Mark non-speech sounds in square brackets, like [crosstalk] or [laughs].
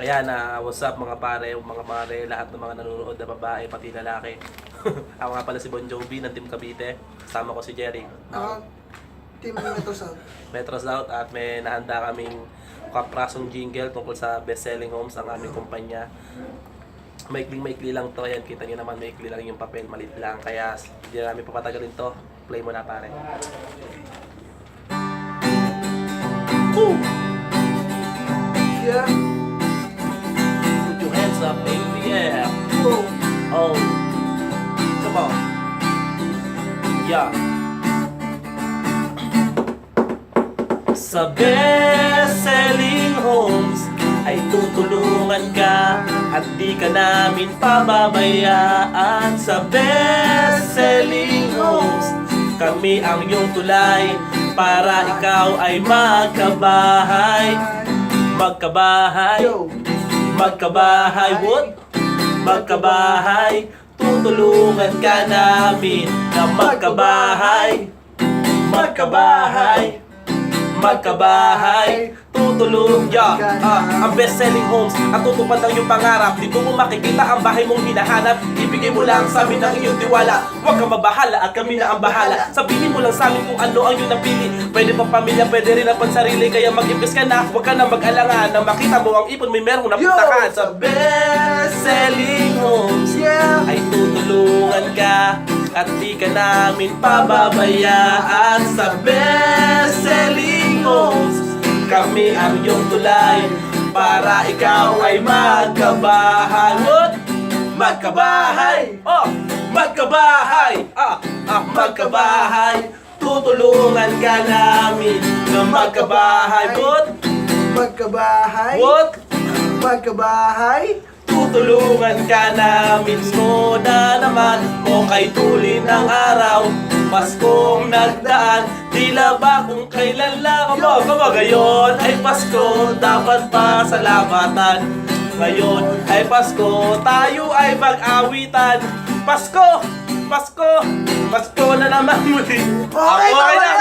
Kaya na, what's up mga pare, mga pare, lahat ng mga nanonood na babae, pati lalaki. [laughs] Ako nga pala si Bon Jovi ng Team Cavite. Kasama ko si Jerry. Ako, team Metro South. [laughs] Metro South at may nahanda kaming kaprasong jingle tungkol sa best-selling homes ang aming kumpanya. Maikling-maikli lang to. Ayan, kita nyo naman, maikli lang yung papel, malit lang. Kaya hindi na namin papatagalin to. Play mo na pare. Up in the air. Oh. Oh. Come on. Yeah. Sa best-selling homes ay tutulungan ka at di ka namin pababayaan sa best-selling homes. Kami ang iyong tulay para ikaw ay magkabahay. Magkabahay. Yo. Magkabahay, what? Magkabahay, tutulungan ka namin na magkabahay. Magkabahay, magkabahay, tutulong ya ah, ang best-selling homes. At tutupad ang iyong pangarap dito mo makikita ang bahay mong hinahanap. Ibigay mo lang sa amin ang iyong tiwala. Huwag kang mabahala at kami na ang bahala. Sabihin mo lang sa amin kung ano ang iyong napili. Pwede pang pamilya pwede rin ang pansarili. Kaya mag-invest ka na huwag ka na mag-alangan. Na makita mo ang ipon may merong napuntakan Yo! sa best-selling homes Yeah. ay tutulungan ka at di ka namin pababayaan. Sa best-selling homes. Kami ang iyong tulay para ikaw ay magkabahay. What? Magkabahay! Oh! Magkabahay! Ah! Ah! Magkabahay! Tutulungan ka namin na magkabahay. What? Magkabahay. What? Magkabahay. Tutulungan ka namin mo na naman O kay tulin ng araw Paskong nagdaan Tila ba kung kailan lang aba, ngayon ay Pasko Dapat pa salamatan Ngayon ay Pasko Tayo ay mag-awitan Pasko! Pasko! Pasko na naman muli Okay, Ako ay tama na. tama